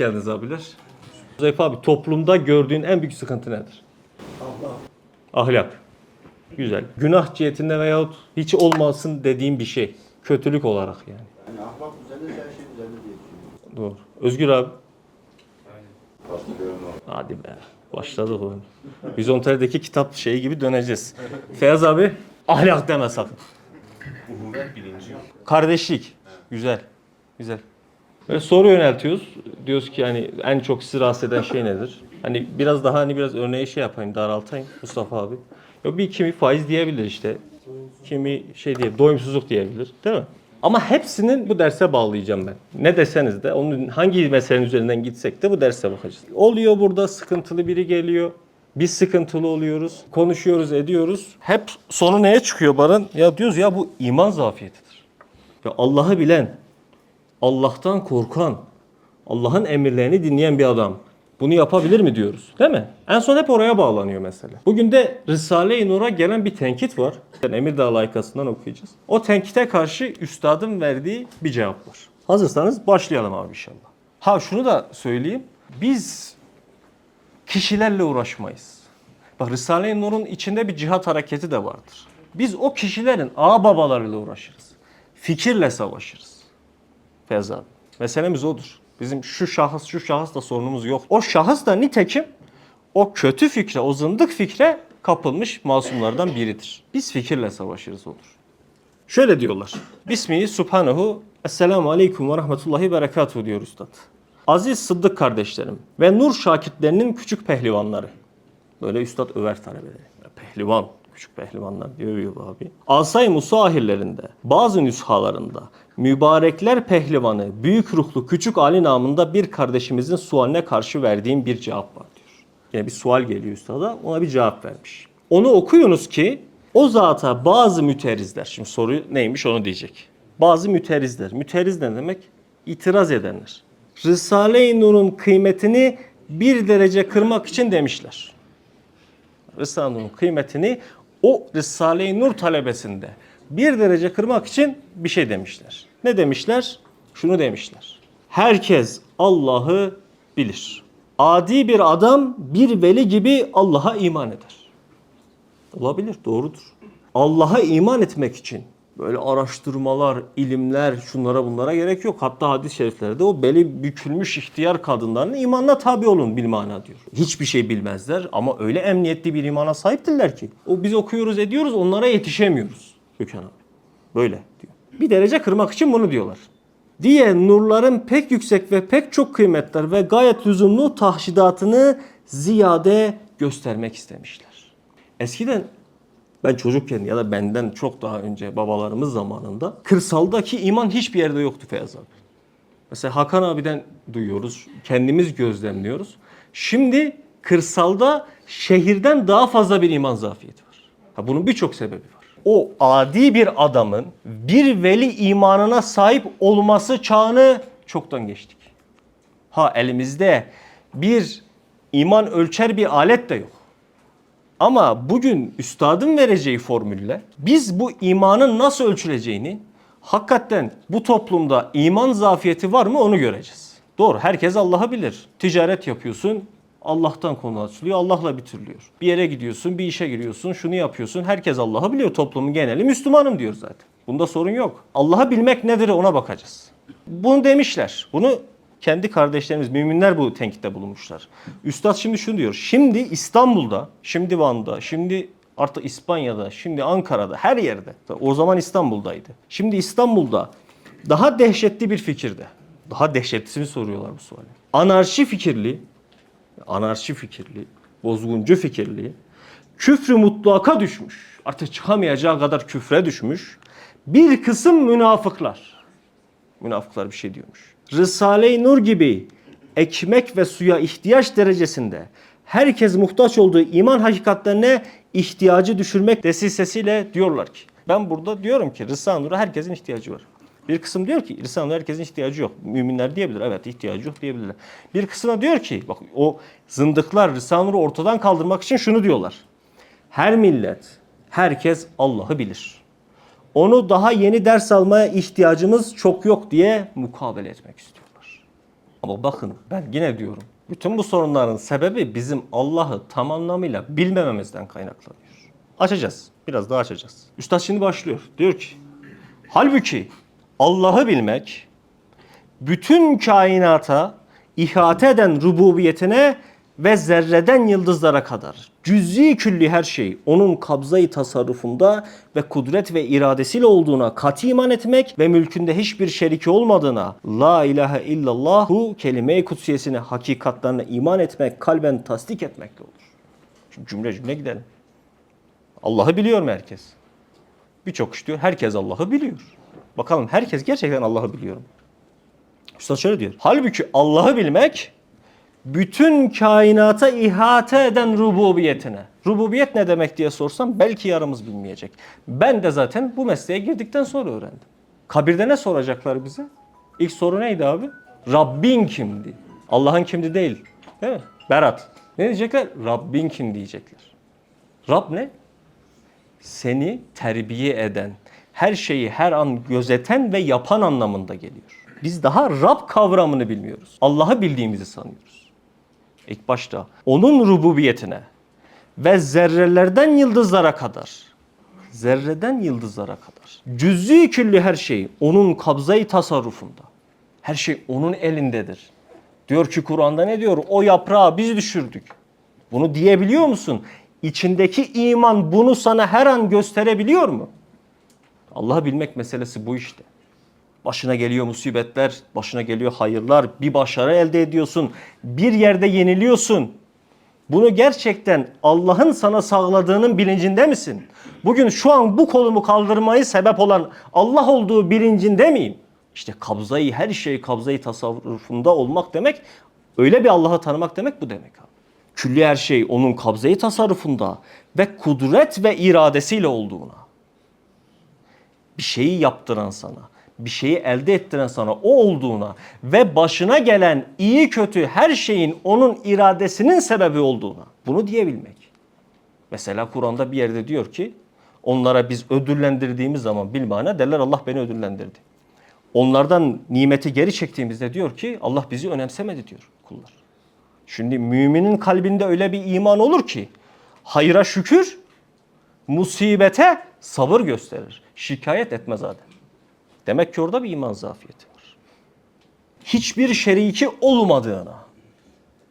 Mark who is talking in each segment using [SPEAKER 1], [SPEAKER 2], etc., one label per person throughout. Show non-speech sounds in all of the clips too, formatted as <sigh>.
[SPEAKER 1] geldiniz abiler. Zeyf abi toplumda gördüğün en büyük sıkıntı nedir? Ahlak. Güzel. Günah cihetinde veyahut hiç olmasın dediğim bir şey. Kötülük olarak yani.
[SPEAKER 2] Yani ahlak düzenli her şey düzenli diye düşünüyorum.
[SPEAKER 1] Doğru. Özgür abi.
[SPEAKER 2] Katılıyorum abi.
[SPEAKER 1] Hadi be. Başladık oğlum. Vizontere'deki kitap şeyi gibi döneceğiz. Feyyaz abi. Ahlak deme sakın.
[SPEAKER 3] Uhuvvet bilinci yok.
[SPEAKER 1] Kardeşlik. Güzel. Güzel. Böyle soru yöneltiyoruz. Diyoruz ki hani en çok sizi rahatsız eden şey nedir? Hani biraz daha hani biraz örneği şey yapayım, daraltayım Mustafa abi. Yok bir kimi faiz diyebilir işte. Kimi şey diye doyumsuzluk diyebilir. Değil mi? Ama hepsinin bu derse bağlayacağım ben. Ne deseniz de onun hangi meselenin üzerinden gitsek de bu derse bakacağız. Oluyor burada sıkıntılı biri geliyor. Biz sıkıntılı oluyoruz. Konuşuyoruz, ediyoruz. Hep sonu neye çıkıyor Baran? Ya diyoruz ya bu iman zafiyetidir. Ya Allah'ı bilen, Allah'tan korkan, Allah'ın emirlerini dinleyen bir adam bunu yapabilir mi diyoruz? Değil mi? En son hep oraya bağlanıyor mesele. Bugün de Risale-i Nur'a gelen bir tenkit var. Emirdağ layıkasından okuyacağız. O tenkite karşı üstadın verdiği bir cevap var. Hazırsanız başlayalım abi inşallah. Ha şunu da söyleyeyim. Biz kişilerle uğraşmayız. Bak Risale-i Nur'un içinde bir cihat hareketi de vardır. Biz o kişilerin ağ babalarıyla uğraşırız. Fikirle savaşırız. Feyyaz. Meselemiz odur. Bizim şu şahıs şu şahısla sorunumuz yok. O şahıs da nitekim o kötü fikre, o zındık fikre kapılmış masumlardan biridir. Biz fikirle savaşırız odur. Şöyle diyorlar. Bismihi subhanahu Esselamu aleyküm ve rahmetullahi berekatuhu diyor üstad. Aziz Sıddık kardeşlerim ve Nur şakitlerinin küçük pehlivanları. Böyle üstad över talebeleri. Pehlivan, küçük pehlivanlar diyor abi. Asay Musahirlerinde, bazı nüshalarında mübarekler pehlivanı, büyük ruhlu küçük Ali namında bir kardeşimizin sualine karşı verdiğim bir cevap var diyor. Yine bir sual geliyor üstada, ona bir cevap vermiş. Onu okuyunuz ki o zata bazı müterizler, şimdi soru neymiş onu diyecek. Bazı müterizler, müteriz ne demek? İtiraz edenler. Risale-i Nur'un kıymetini bir derece kırmak için demişler. Risale-i Nur'un kıymetini o Risale-i Nur talebesinde bir derece kırmak için bir şey demişler. Ne demişler? Şunu demişler. Herkes Allah'ı bilir. Adi bir adam bir veli gibi Allah'a iman eder. Olabilir, doğrudur. Allah'a iman etmek için böyle araştırmalar, ilimler, şunlara bunlara gerek yok. Hatta hadis-i şeriflerde o beli bükülmüş ihtiyar kadınların imanına tabi olun bilmana diyor. Hiçbir şey bilmezler ama öyle emniyetli bir imana sahiptirler ki. O biz okuyoruz ediyoruz onlara yetişemiyoruz. Gökhan abi. Böyle diyor. Bir derece kırmak için bunu diyorlar. Diye nurların pek yüksek ve pek çok kıymetler ve gayet lüzumlu tahşidatını ziyade göstermek istemişler. Eskiden ben çocukken ya da benden çok daha önce babalarımız zamanında kırsaldaki iman hiçbir yerde yoktu Feyyaz abi. Mesela Hakan abiden duyuyoruz, kendimiz gözlemliyoruz. Şimdi kırsalda şehirden daha fazla bir iman zafiyeti var. Ha, bunun birçok sebebi var. O adi bir adamın bir veli imanına sahip olması çağını çoktan geçtik. Ha elimizde bir iman ölçer bir alet de yok. Ama bugün üstadın vereceği formülle biz bu imanın nasıl ölçüleceğini hakikaten bu toplumda iman zafiyeti var mı onu göreceğiz. Doğru herkes Allah'ı bilir. Ticaret yapıyorsun Allah'tan konu açılıyor, Allah'la bitiriliyor. Bir yere gidiyorsun, bir işe giriyorsun, şunu yapıyorsun. Herkes Allah'ı biliyor. Toplumun geneli Müslümanım diyor zaten. Bunda sorun yok. Allah'ı bilmek nedir ona bakacağız. Bunu demişler. Bunu kendi kardeşlerimiz, müminler bu tenkitte bulunmuşlar. Üstad şimdi şunu diyor. Şimdi İstanbul'da, şimdi Van'da, şimdi artık İspanya'da, şimdi Ankara'da, her yerde. O zaman İstanbul'daydı. Şimdi İstanbul'da daha dehşetli bir fikirde. Daha dehşetlisini soruyorlar bu suali. Anarşi fikirli, anarşi fikirli, bozguncu fikirli, küfrü mutlaka düşmüş. Artık çıkamayacağı kadar küfre düşmüş. Bir kısım münafıklar. Münafıklar bir şey diyormuş. Risale-i Nur gibi ekmek ve suya ihtiyaç derecesinde herkes muhtaç olduğu iman hakikatlerine ihtiyacı düşürmek desisesiyle diyorlar ki. Ben burada diyorum ki Risale-i Nur'a herkesin ihtiyacı var. Bir kısım diyor ki Nur'a herkesin ihtiyacı yok. Müminler diyebilir. Evet ihtiyacı yok diyebilirler. Bir kısım da diyor ki bak o zındıklar Risale-i ortadan kaldırmak için şunu diyorlar. Her millet, herkes Allah'ı bilir onu daha yeni ders almaya ihtiyacımız çok yok diye mukabele etmek istiyorlar. Ama bakın ben yine diyorum. Bütün bu sorunların sebebi bizim Allah'ı tam anlamıyla bilmememizden kaynaklanıyor. Açacağız. Biraz daha açacağız. Üstad şimdi başlıyor. Diyor ki halbuki Allah'ı bilmek bütün kainata ihate eden rububiyetine ve zerreden yıldızlara kadar cüz'i külli her şey onun kabzayı tasarrufunda ve kudret ve iradesiyle olduğuna katı iman etmek ve mülkünde hiçbir şeriki olmadığına la ilahe illallah bu kelime-i kutsiyesine hakikatlerine iman etmek kalben tasdik etmekle olur. Şimdi cümle cümle gidelim. Allah'ı biliyor mu herkes? Birçok iş diyor herkes Allah'ı biliyor. Bakalım herkes gerçekten Allah'ı biliyor mu? Üstad şöyle diyor. Halbuki Allah'ı bilmek bütün kainata ihate eden rububiyetine. Rububiyet ne demek diye sorsam belki yarımız bilmeyecek. Ben de zaten bu mesleğe girdikten sonra öğrendim. Kabirde ne soracaklar bize? İlk soru neydi abi? Rabbin kimdi? Allah'ın kimdi değil. Değil mi? Berat. Ne diyecekler? Rabbin kim diyecekler. Rab ne? Seni terbiye eden, her şeyi her an gözeten ve yapan anlamında geliyor. Biz daha Rab kavramını bilmiyoruz. Allah'ı bildiğimizi sanıyoruz. İlk başta onun rububiyetine ve zerrelerden yıldızlara kadar zerreden yıldızlara kadar cüz'i külli her şey onun kabzayı tasarrufunda. Her şey onun elindedir. Diyor ki Kur'an'da ne diyor? O yaprağı biz düşürdük. Bunu diyebiliyor musun? İçindeki iman bunu sana her an gösterebiliyor mu? Allah'ı bilmek meselesi bu işte. Başına geliyor musibetler, başına geliyor hayırlar, bir başarı elde ediyorsun, bir yerde yeniliyorsun. Bunu gerçekten Allah'ın sana sağladığının bilincinde misin? Bugün şu an bu kolumu kaldırmayı sebep olan Allah olduğu bilincinde miyim? İşte kabzayı, her şey kabzayı tasarrufunda olmak demek, öyle bir Allah'ı tanımak demek bu demek abi. Külli her şey onun kabzayı tasarrufunda ve kudret ve iradesiyle olduğuna bir şeyi yaptıran sana, bir şeyi elde ettiren sana o olduğuna ve başına gelen iyi kötü her şeyin onun iradesinin sebebi olduğuna. Bunu diyebilmek. Mesela Kur'an'da bir yerde diyor ki onlara biz ödüllendirdiğimiz zaman bilmane derler Allah beni ödüllendirdi. Onlardan nimeti geri çektiğimizde diyor ki Allah bizi önemsemedi diyor kullar. Şimdi müminin kalbinde öyle bir iman olur ki hayra şükür, musibete sabır gösterir. Şikayet etmez zaten. Demek ki orada bir iman zafiyeti var. Hiçbir şeriki olmadığına.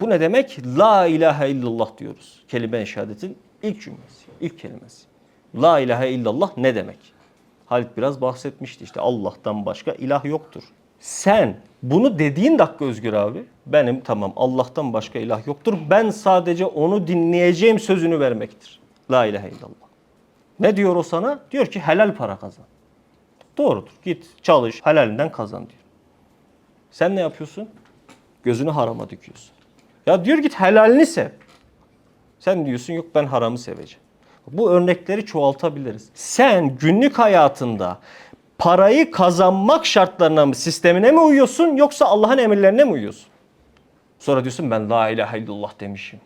[SPEAKER 1] Bu ne demek? La ilahe illallah diyoruz. Kelime-i şehadetin ilk cümlesi, ilk kelimesi. La ilahe illallah ne demek? Halit biraz bahsetmişti işte Allah'tan başka ilah yoktur. Sen bunu dediğin dakika Özgür abi benim tamam Allah'tan başka ilah yoktur. Ben sadece onu dinleyeceğim sözünü vermektir. La ilahe illallah. Ne diyor o sana? Diyor ki helal para kazan. Doğrudur. Git çalış helalinden kazan diyor. Sen ne yapıyorsun? Gözünü harama dikiyorsun. Ya diyor git helalini sev. Sen diyorsun yok ben haramı seveceğim. Bu örnekleri çoğaltabiliriz. Sen günlük hayatında parayı kazanmak şartlarına mı, sistemine mi uyuyorsun yoksa Allah'ın emirlerine mi uyuyorsun? Sonra diyorsun ben la ilahe illallah demişim.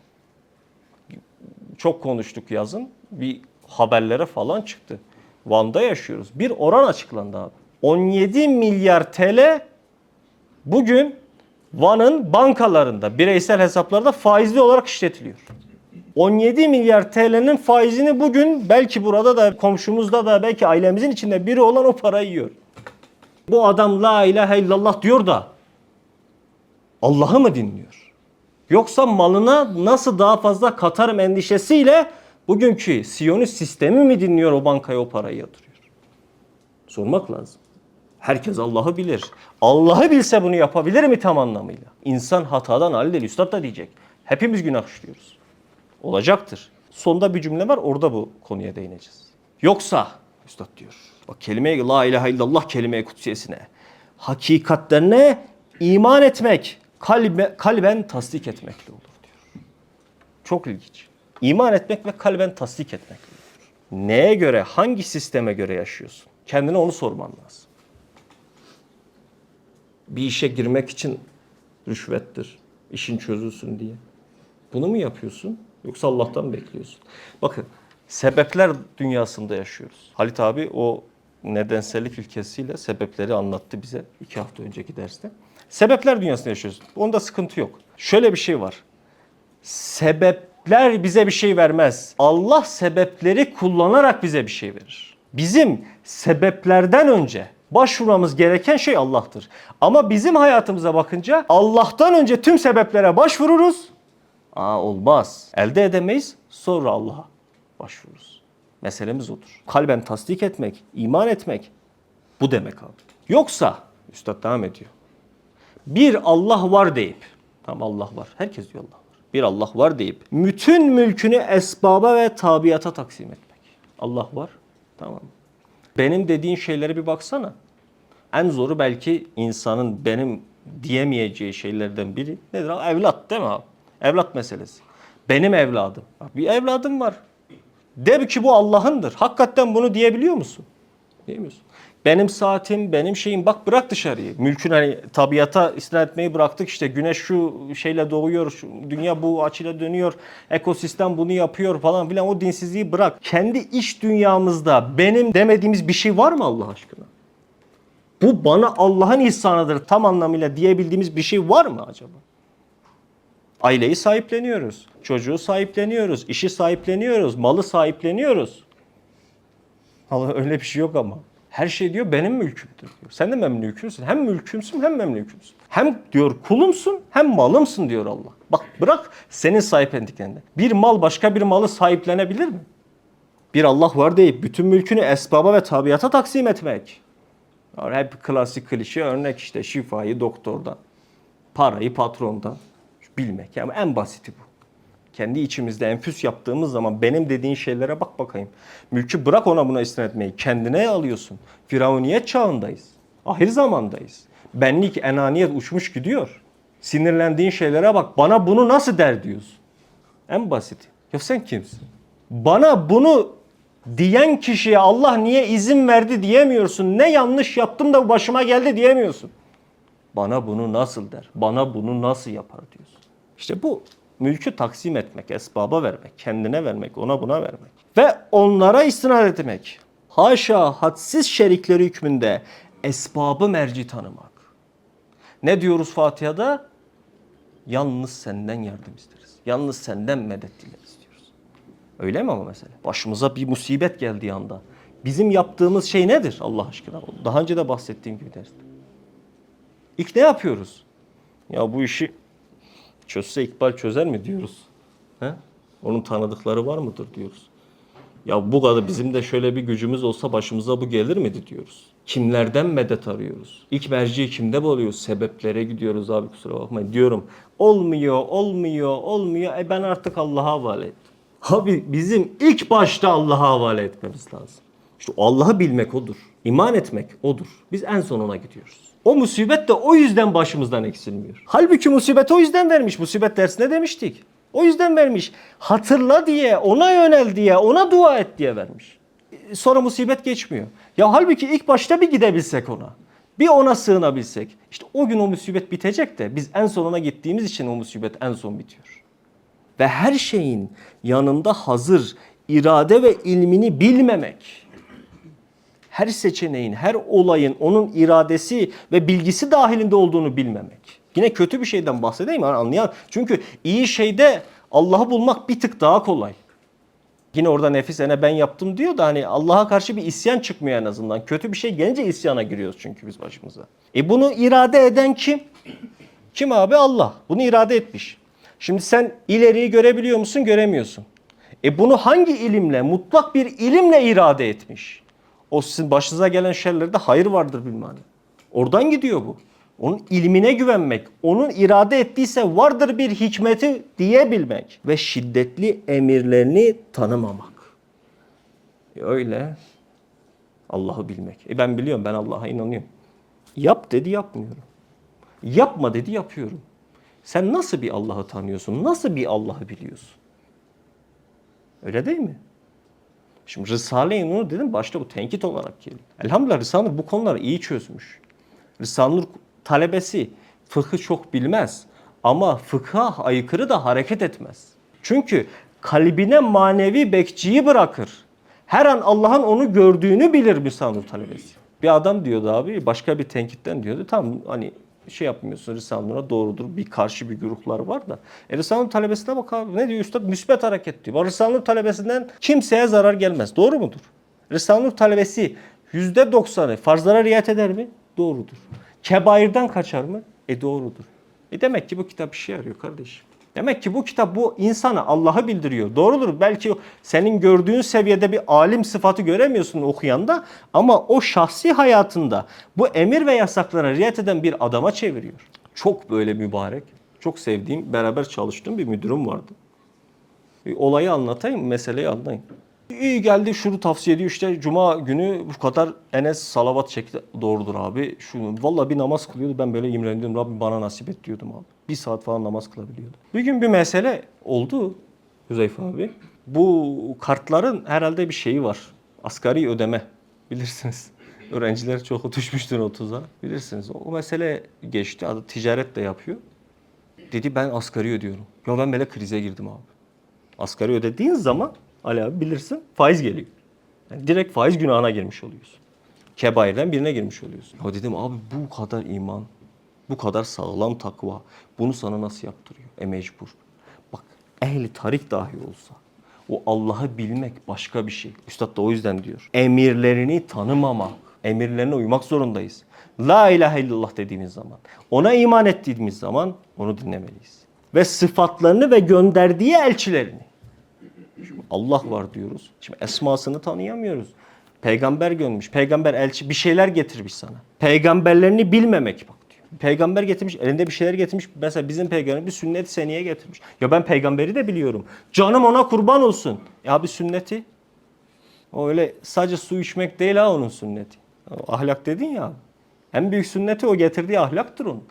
[SPEAKER 1] Çok konuştuk yazın. Bir haberlere falan çıktı. Van'da yaşıyoruz. Bir oran açıklandı abi. 17 milyar TL bugün Van'ın bankalarında, bireysel hesaplarda faizli olarak işletiliyor. 17 milyar TL'nin faizini bugün belki burada da komşumuzda da belki ailemizin içinde biri olan o parayı yiyor. Bu adam la ilahe illallah diyor da Allah'ı mı dinliyor? Yoksa malına nasıl daha fazla katarım endişesiyle bugünkü Siyonist sistemi mi dinliyor o bankaya o parayı yatırıyor? Sormak lazım. Herkes Allah'ı bilir. Allah'ı bilse bunu yapabilir mi tam anlamıyla? İnsan hatadan hali değil. Üstad da diyecek. Hepimiz günah işliyoruz. Olacaktır. Sonda bir cümle var orada bu konuya değineceğiz. Yoksa Üstad diyor. Bak kelime la ilahe illallah kelime kutsiyesine. Hakikatlerine iman etmek, kalbe, kalben tasdik etmekle olur diyor. Çok ilginç. İman etmek ve kalben tasdik olur. Neye göre, hangi sisteme göre yaşıyorsun? Kendine onu sorman lazım. Bir işe girmek için rüşvettir. işin çözülsün diye. Bunu mu yapıyorsun? Yoksa Allah'tan mı bekliyorsun? Bakın sebepler dünyasında yaşıyoruz. Halit abi o nedensellik ilkesiyle sebepleri anlattı bize iki hafta önceki derste. Sebepler dünyasında yaşıyoruz. Onda sıkıntı yok. Şöyle bir şey var. Sebepler bize bir şey vermez. Allah sebepleri kullanarak bize bir şey verir. Bizim sebeplerden önce başvurmamız gereken şey Allah'tır. Ama bizim hayatımıza bakınca Allah'tan önce tüm sebeplere başvururuz. Aa olmaz. Elde edemeyiz. Sonra Allah'a başvururuz. Meselemiz odur. Kalben tasdik etmek, iman etmek bu demek abi. Yoksa Üstad devam ediyor. Bir Allah var deyip, tamam Allah var, herkes diyor Allah. Bir Allah var deyip, bütün mülkünü esbaba ve tabiata taksim etmek. Allah var, tamam. Benim dediğin şeylere bir baksana. En zoru belki insanın benim diyemeyeceği şeylerden biri nedir? abi? Evlat değil mi abi? Evlat meselesi. Benim evladım. Bir evladım var. De ki bu Allah'ındır. Hakikaten bunu diyebiliyor musun? Diyemiyorsun. Benim saatim, benim şeyim bak bırak dışarıyı. Mülkün hani tabiata istinad etmeyi bıraktık işte güneş şu şeyle doğuyor, şu, dünya bu açıyla dönüyor, ekosistem bunu yapıyor falan filan o dinsizliği bırak. Kendi iç dünyamızda benim demediğimiz bir şey var mı Allah aşkına? Bu bana Allah'ın ihsanıdır tam anlamıyla diyebildiğimiz bir şey var mı acaba? Aileyi sahipleniyoruz. Çocuğu sahipleniyoruz. işi sahipleniyoruz. Malı sahipleniyoruz. Allah öyle bir şey yok ama. Her şey diyor benim mülkümdür diyor. Sen de memlükümsün. Hem mülkümsün hem memlükümsün. Hem diyor kulumsun hem malımsın diyor Allah. Bak bırak senin sahiplendiklerini. Bir mal başka bir malı sahiplenebilir mi? Bir Allah var deyip bütün mülkünü esbaba ve tabiata taksim etmek. Hep klasik klişe örnek işte şifayı doktordan, parayı patrondan bilmek. Yani en basiti bu. Kendi içimizde enfüs yaptığımız zaman benim dediğin şeylere bak bakayım. Mülkü bırak ona buna istinad etmeyi. Kendine alıyorsun. Firavuniyet çağındayız. Ahir zamandayız. Benlik, enaniyet uçmuş gidiyor. Sinirlendiğin şeylere bak. Bana bunu nasıl der diyorsun. En basiti. Ya sen kimsin? Bana bunu diyen kişiye Allah niye izin verdi diyemiyorsun. Ne yanlış yaptım da başıma geldi diyemiyorsun. Bana bunu nasıl der? Bana bunu nasıl yapar diyorsun. İşte bu mülkü taksim etmek, esbaba vermek, kendine vermek, ona buna vermek. Ve onlara istinad etmek. Haşa hadsiz şerikleri hükmünde esbabı merci tanımak. Ne diyoruz Fatiha'da? Yalnız senden yardım isteriz. Yalnız senden medet dileriz diyoruz. Öyle mi ama mesela? Başımıza bir musibet geldiği anda bizim yaptığımız şey nedir Allah aşkına? Daha önce de bahsettiğim gibi derste. İlk ne yapıyoruz? Ya bu işi çözse İkbal çözer mi diyoruz. He? Onun tanıdıkları var mıdır diyoruz. Ya bu kadar bizim de şöyle bir gücümüz olsa başımıza bu gelir miydi diyoruz. Kimlerden medet arıyoruz? İlk merciyi kimde buluyoruz? Sebeplere gidiyoruz abi kusura bakmayın. Diyorum olmuyor, olmuyor, olmuyor. E ben artık Allah'a havale ettim. Abi bizim ilk başta Allah'a havale etmemiz lazım. İşte Allah'ı bilmek odur. İman etmek odur. Biz en son ona gidiyoruz. O musibet de o yüzden başımızdan eksilmiyor. Halbuki musibet o yüzden vermiş. Musibet dersine demiştik. O yüzden vermiş. Hatırla diye, ona yönel diye, ona dua et diye vermiş. E, Sonra musibet geçmiyor. Ya halbuki ilk başta bir gidebilsek ona. Bir ona sığınabilsek. İşte o gün o musibet bitecek de biz en sonuna gittiğimiz için o musibet en son bitiyor. Ve her şeyin yanında hazır irade ve ilmini bilmemek her seçeneğin, her olayın onun iradesi ve bilgisi dahilinde olduğunu bilmemek. Yine kötü bir şeyden bahsedeyim yani anlayan. Çünkü iyi şeyde Allah'ı bulmak bir tık daha kolay. Yine orada nefis ene ben yaptım diyor da hani Allah'a karşı bir isyan çıkmıyor en azından. Kötü bir şey gelince isyana giriyoruz çünkü biz başımıza. E bunu irade eden kim? Kim abi? Allah. Bunu irade etmiş. Şimdi sen ileriyi görebiliyor musun? Göremiyorsun. E bunu hangi ilimle, mutlak bir ilimle irade etmiş? O sizin başınıza gelen şerlerde hayır vardır bilmem. Oradan gidiyor bu. Onun ilmine güvenmek, onun irade ettiyse vardır bir hikmeti diyebilmek ve şiddetli emirlerini tanımamak. E öyle Allah'ı bilmek. E ben biliyorum ben Allah'a inanıyorum. Yap dedi yapmıyorum. Yapma dedi yapıyorum. Sen nasıl bir Allah'ı tanıyorsun? Nasıl bir Allah'ı biliyorsun? Öyle değil mi? Şimdi Risale-i Nur dedim başta bu tenkit olarak geliyor. Elhamdülillah Risale-i Nur bu konuları iyi çözmüş. Risale-i Nur talebesi fıkhı çok bilmez ama fıkha aykırı da hareket etmez. Çünkü kalbine manevi bekçiyi bırakır. Her an Allah'ın onu gördüğünü bilir Risale-i Nur talebesi. Bir adam diyordu abi başka bir tenkitten diyordu. Tam hani şey yapmıyorsun. Risale-i Nur'a doğrudur. Bir karşı bir gruplar var da. E Risale-i Nur talebesine bak. Ne diyor üstad? Müsbet hareket diyor. Nur talebesinden kimseye zarar gelmez. Doğru mudur? Risale-i Nur talebesi %90'ı farzlara riayet eder mi? Doğrudur. Kebairden kaçar mı? E doğrudur. E demek ki bu kitap işe yarıyor kardeşim. Demek ki bu kitap bu insana Allah'ı bildiriyor. Doğrudur. Belki senin gördüğün seviyede bir alim sıfatı göremiyorsun okuyanda ama o şahsi hayatında bu emir ve yasaklara riayet eden bir adama çeviriyor. Çok böyle mübarek, çok sevdiğim, beraber çalıştığım bir müdürüm vardı. Bir olayı anlatayım, meseleyi anlayın. İyi geldi şunu tavsiye ediyor işte cuma günü bu kadar Enes salavat çekti. Doğrudur abi. Şunu vallahi bir namaz kılıyordu ben böyle imrendim. Rabbim bana nasip et diyordum abi. Bir saat falan namaz kılabiliyordu. Bir gün bir mesele oldu Hüzeyfe abi. Bu kartların herhalde bir şeyi var. Asgari ödeme bilirsiniz. <laughs> Öğrenciler çok düşmüştür 30'a. Bilirsiniz. O mesele geçti. Adı ticaret de yapıyor. Dedi ben asgari ödüyorum. Ya ben böyle krize girdim abi. Asgari ödediğin zaman Ali abi bilirsin faiz geliyor. Yani direkt faiz günahına girmiş oluyorsun. Kebairden birine girmiş oluyorsun. Ya dedim abi bu kadar iman, bu kadar sağlam takva bunu sana nasıl yaptırıyor? E mecbur. Bak ehli tarik dahi olsa o Allah'ı bilmek başka bir şey. Üstad da o yüzden diyor. Emirlerini tanımamak, emirlerine uymak zorundayız. La ilahe illallah dediğimiz zaman, ona iman ettiğimiz zaman onu dinlemeliyiz. Ve sıfatlarını ve gönderdiği elçilerini Şimdi Allah var diyoruz. Şimdi esmasını tanıyamıyoruz. Peygamber göndermiş. Peygamber elçi bir şeyler getirmiş sana. Peygamberlerini bilmemek bak. Peygamber getirmiş, elinde bir şeyler getirmiş. Mesela bizim peygamber bir sünnet seniye getirmiş. Ya ben peygamberi de biliyorum. Canım ona kurban olsun. Ya bir sünneti. O öyle sadece su içmek değil ha onun sünneti. O ahlak dedin ya. En büyük sünneti o getirdiği ahlaktır onun.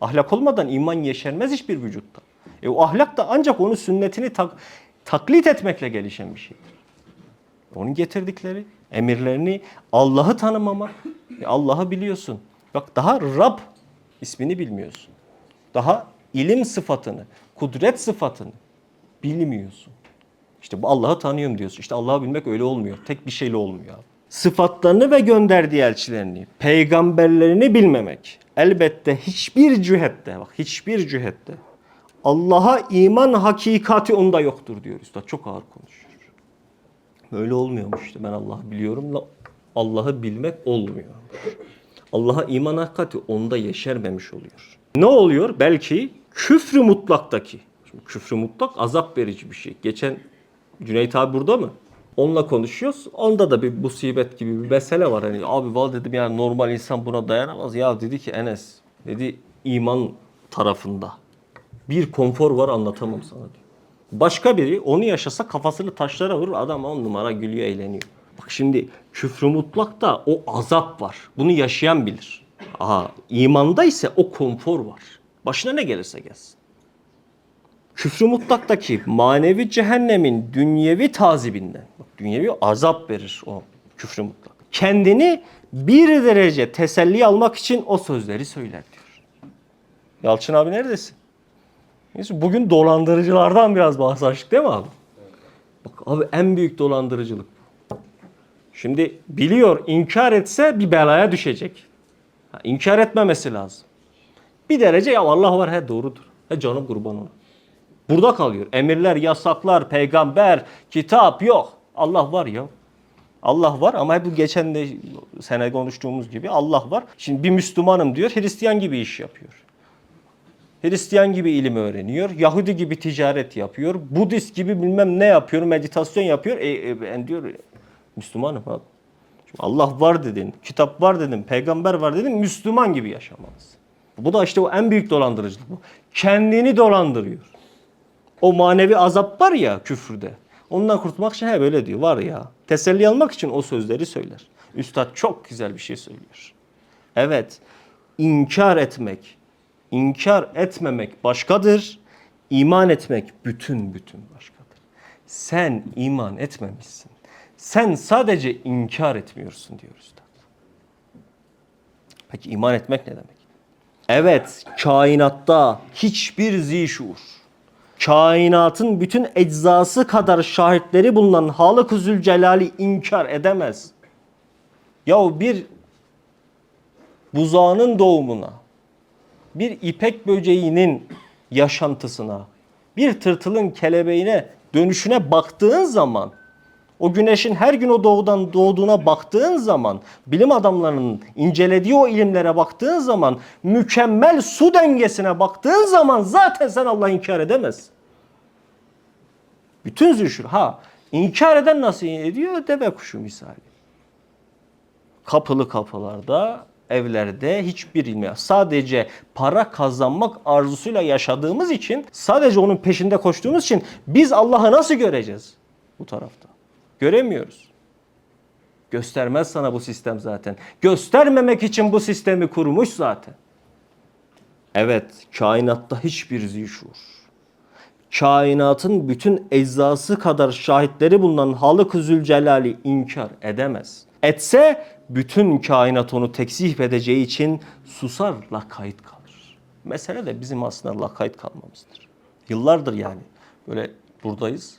[SPEAKER 1] Ahlak olmadan iman yeşermez hiçbir vücutta. E o ahlak da ancak onun sünnetini tak- taklit etmekle gelişen bir şeydir. Onun getirdikleri, emirlerini, Allah'ı tanımamak. E Allah'ı biliyorsun. Bak daha Rab ismini bilmiyorsun. Daha ilim sıfatını, kudret sıfatını bilmiyorsun. İşte bu Allah'ı tanıyorum diyorsun. İşte Allah'ı bilmek öyle olmuyor. Tek bir şeyle olmuyor. abi. Sıfatlarını ve gönderdiği elçilerini, peygamberlerini bilmemek. Elbette hiçbir cühette, bak hiçbir cühette Allah'a iman hakikati onda yoktur diyor Üstad. Çok ağır konuşuyor. Böyle olmuyormuş işte ben Allah'ı biliyorum da Allah'ı bilmek olmuyor. Allah'a iman hakikati onda yeşermemiş oluyor. Ne oluyor? Belki küfrü mutlaktaki. Şimdi küfrü mutlak azap verici bir şey. Geçen Cüneyt abi burada mı? Onunla konuşuyoruz. Onda da bir musibet gibi bir mesele var. Hani abi val dedim yani normal insan buna dayanamaz. Ya dedi ki Enes dedi iman tarafında bir konfor var anlatamam sana diyor. Başka biri onu yaşasa kafasını taşlara vurur adam on numara gülüyor eğleniyor. Bak şimdi küfrü mutlakta o azap var. Bunu yaşayan bilir. Aha imanda ise o konfor var. Başına ne gelirse gelsin. Küfrü mutlaktaki manevi cehennemin dünyevi tazibinden. Bak, dünyevi azap verir o küfrü mutlak. Kendini bir derece teselli almak için o sözleri söyler diyor. Yalçın abi neredesin? Neyse bugün dolandırıcılardan biraz bahsettik değil mi abi? Bak abi en büyük dolandırıcılık. Şimdi biliyor inkar etse bir belaya düşecek. Ha, inkar etmemesi lazım. Bir derece ya Allah var he doğrudur. He canım kurban ona. Burada kalıyor. Emirler, yasaklar, peygamber, kitap yok. Allah var ya. Allah var ama bu geçen de sene konuştuğumuz gibi Allah var. Şimdi bir Müslümanım diyor, Hristiyan gibi iş yapıyor. Hristiyan gibi ilim öğreniyor. Yahudi gibi ticaret yapıyor. Budist gibi bilmem ne yapıyor. Meditasyon yapıyor. E, e, ben diyor Müslümanım abi. Şimdi Allah var dedin. Kitap var dedin. Peygamber var dedin. Müslüman gibi yaşamalısın. Bu da işte o en büyük dolandırıcılık bu. Kendini dolandırıyor. O manevi azap var ya küfürde. Ondan kurtulmak için he böyle diyor. Var ya. Teselli almak için o sözleri söyler. Üstad çok güzel bir şey söylüyor. Evet. inkar etmek, inkar etmemek başkadır. İman etmek bütün bütün başkadır. Sen iman etmemişsin. Sen sadece inkar etmiyorsun diyor Üstad. Peki iman etmek ne demek? Evet, kainatta hiçbir zişur, kainatın bütün eczası kadar şahitleri bulunan Halık-ı Zülcelal'i inkar edemez. Yahu bir buzağının doğumuna bir ipek böceğinin yaşantısına, bir tırtılın kelebeğine dönüşüne baktığın zaman, o güneşin her gün o doğudan doğduğuna baktığın zaman, bilim adamlarının incelediği o ilimlere baktığın zaman, mükemmel su dengesine baktığın zaman zaten sen Allah'ı inkar edemezsin. Bütün züşür. Ha inkar eden nasıl ediyor? Deve kuşu misali. Kapılı kapılarda, evlerde hiçbir ilmi. Sadece para kazanmak arzusuyla yaşadığımız için, sadece onun peşinde koştuğumuz için biz Allah'ı nasıl göreceğiz bu tarafta? Göremiyoruz. Göstermez sana bu sistem zaten. Göstermemek için bu sistemi kurmuş zaten. Evet, kainatta hiçbir zişur kainatın bütün eczası kadar şahitleri bulunan Halık-ı Zülcelal'i inkar edemez. Etse bütün kainat onu tekzip edeceği için susar lakayt kalır. Mesele de bizim aslında lakayt kalmamızdır. Yıllardır yani böyle buradayız.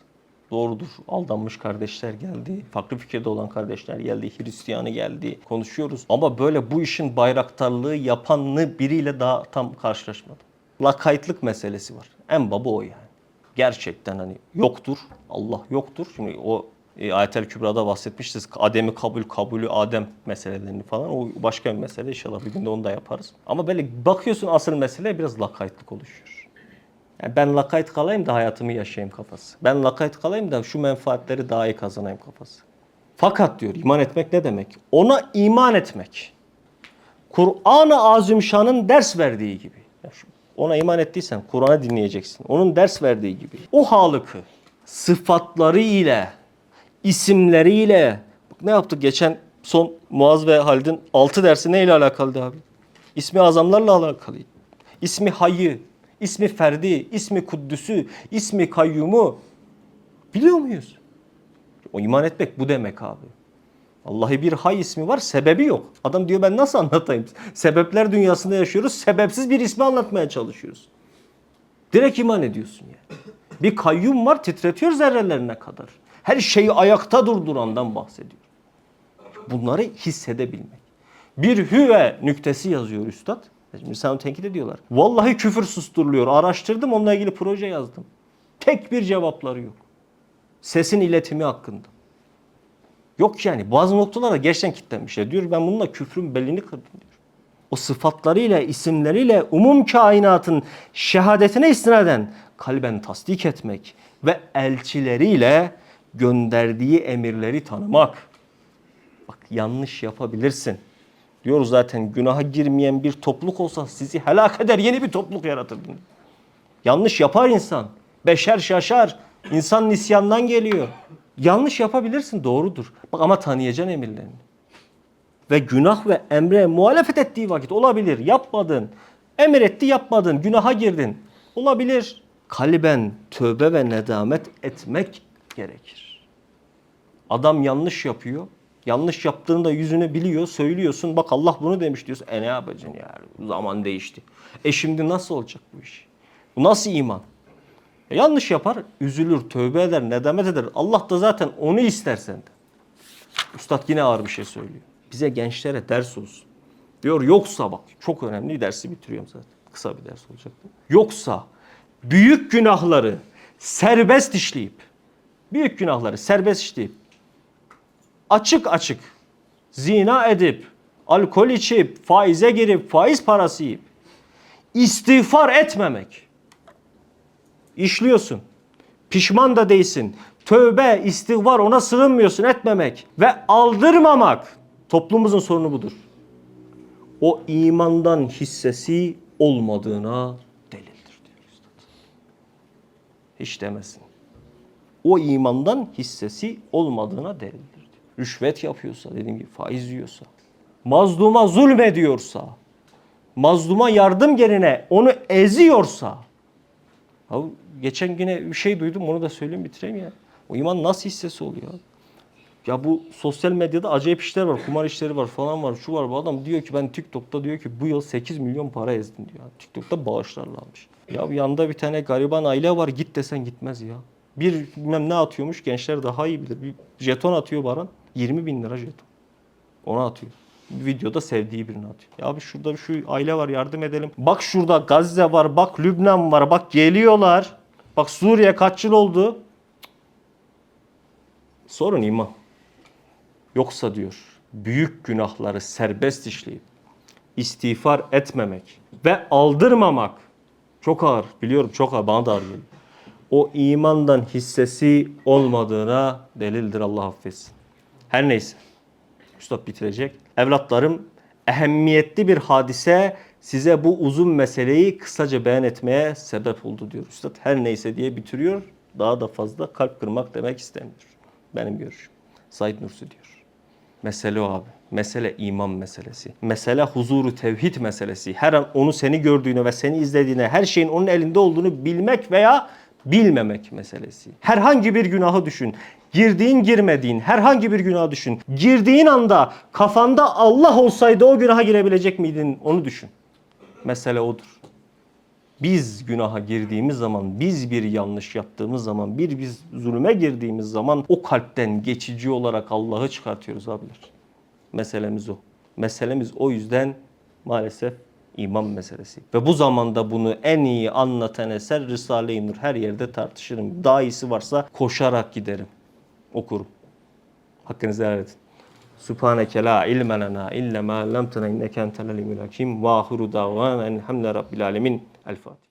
[SPEAKER 1] Doğrudur. Aldanmış kardeşler geldi. Farklı fikirde olan kardeşler geldi. Hristiyanı geldi. Konuşuyoruz. Ama böyle bu işin bayraktarlığı yapanlı biriyle daha tam karşılaşmadım. Lakaytlık meselesi var. En baba o yani gerçekten hani yoktur. Allah yoktur. Şimdi o e, Ayetel Kübra'da bahsetmişiz. Adem'i kabul, kabulü Adem meselelerini falan. O başka bir mesele. İnşallah bir günde onu da yaparız. Ama böyle bakıyorsun asıl mesele biraz lakaytlık oluşuyor. Yani ben lakayt kalayım da hayatımı yaşayayım kafası. Ben lakayt kalayım da şu menfaatleri daha iyi kazanayım kafası. Fakat diyor iman etmek ne demek? Ona iman etmek. Kur'an-ı Azimşan'ın ders verdiği gibi. Ona iman ettiysen Kur'an'ı dinleyeceksin. Onun ders verdiği gibi. O halıkı sıfatları ile, isimleriyle Bak ne yaptık geçen son Muaz ve Halid'in 6 dersi neyle alakalıydı abi? İsmi azamlarla alakalı. İsmi Hayy, ismi Ferdi, ismi Kuddüsü, ismi Kayyumu biliyor muyuz? O iman etmek bu demek abi. Vallahi bir hay ismi var, sebebi yok. Adam diyor ben nasıl anlatayım? Sebepler dünyasında yaşıyoruz, sebepsiz bir ismi anlatmaya çalışıyoruz. Direkt iman ediyorsun yani. Bir kayyum var, titretiyor zerrelerine kadar. Her şeyi ayakta durdurandan bahsediyor. Bunları hissedebilmek. Bir hüve nüktesi yazıyor üstad. Onu tenkit ediyorlar. Vallahi küfür susturuluyor. Araştırdım onunla ilgili proje yazdım. Tek bir cevapları yok. Sesin iletimi hakkında. Yok yani bazı noktalara gerçekten kilitlenmişler. Diyor ben bununla küfrün belini kırdım diyor. O sıfatlarıyla, isimleriyle umum kainatın şehadetine istinaden kalben tasdik etmek ve elçileriyle gönderdiği emirleri tanımak. Bak yanlış yapabilirsin. Diyoruz zaten günaha girmeyen bir topluluk olsa sizi helak eder yeni bir topluluk yaratırdım. Yanlış yapar insan. Beşer şaşar. İnsan nisyandan geliyor. Yanlış yapabilirsin doğrudur. Bak ama tanıyacaksın emirlerini. Ve günah ve emre muhalefet ettiği vakit olabilir. Yapmadın. Emir etti yapmadın. Günaha girdin. Olabilir. Kalben tövbe ve nedamet etmek gerekir. Adam yanlış yapıyor. Yanlış yaptığında yüzünü biliyor, söylüyorsun. Bak Allah bunu demiş diyorsun. E ne yapacaksın ya? Zaman değişti. E şimdi nasıl olacak bu iş? Bu nasıl iman? E yanlış yapar, üzülür, tövbe eder, nedamet eder. Allah da zaten onu ister senden. Üstad yine ağır bir şey söylüyor. Bize gençlere ders olsun. Diyor yoksa bak çok önemli dersi bitiriyorum zaten. Kısa bir ders olacaktı. Yoksa büyük günahları serbest işleyip büyük günahları serbest işleyip açık açık zina edip alkol içip faize girip faiz parası yiyip istiğfar etmemek işliyorsun. Pişman da değilsin. Tövbe, istiğfar ona sığınmıyorsun etmemek ve aldırmamak. Toplumumuzun sorunu budur. O imandan hissesi olmadığına delildir diyor üstad. Hiç demesin. O imandan hissesi olmadığına delildir. Rüşvet yapıyorsa, dediğim gibi faiz yiyorsa, mazluma zulmediyorsa, mazluma yardım yerine onu eziyorsa, ya geçen güne bir şey duydum onu da söyleyeyim bitireyim ya. O iman nasıl hissesi oluyor? Ya bu sosyal medyada acayip işler var. Kumar işleri var falan var. Şu var bu adam diyor ki ben TikTok'ta diyor ki bu yıl 8 milyon para ezdim diyor. TikTok'ta bağışlarla almış. Ya yanında bir tane gariban aile var git desen gitmez ya. Bir bilmem ne atıyormuş gençler daha iyi bilir. Bir jeton atıyor Baran. 20 bin lira jeton. Ona atıyor. Videoda sevdiği birini atıyor. Ya abi şurada şu aile var yardım edelim. Bak şurada Gazze var, bak Lübnan var, bak geliyorlar. Bak Suriye kaç yıl oldu? Sorun iman. Yoksa diyor büyük günahları serbest işleyip istiğfar etmemek ve aldırmamak çok ağır biliyorum çok ağır bana da ağır geliyor. O imandan hissesi olmadığına delildir Allah affetsin. Her neyse. Üstad bitirecek. Evlatlarım ehemmiyetli bir hadise size bu uzun meseleyi kısaca beyan etmeye sebep oldu diyor. Üstad her neyse diye bitiriyor. Daha da fazla kalp kırmak demek istemiyor. Benim görüşüm. Said Nursi diyor. Mesele o abi. Mesele iman meselesi. Mesele huzuru tevhid meselesi. Her an onu seni gördüğünü ve seni izlediğine, her şeyin onun elinde olduğunu bilmek veya bilmemek meselesi. Herhangi bir günahı düşün. Girdiğin girmediğin herhangi bir günahı düşün. Girdiğin anda kafanda Allah olsaydı o günaha girebilecek miydin onu düşün. Mesele odur. Biz günaha girdiğimiz zaman, biz bir yanlış yaptığımız zaman, bir biz zulüme girdiğimiz zaman o kalpten geçici olarak Allah'ı çıkartıyoruz abiler. Meselemiz o. Meselemiz o yüzden maalesef iman meselesi. Ve bu zamanda bunu en iyi anlatan eser Risale-i Nur. Her yerde tartışırım. Daha iyisi varsa koşarak giderim. Okurum. Hakkınızı helal edin. Subhaneke la ilme lena illa ma allamtena inneke entel alimul hakim. Ve ahiru davana enhamdülillahi rabbil alemin. El Fatiha.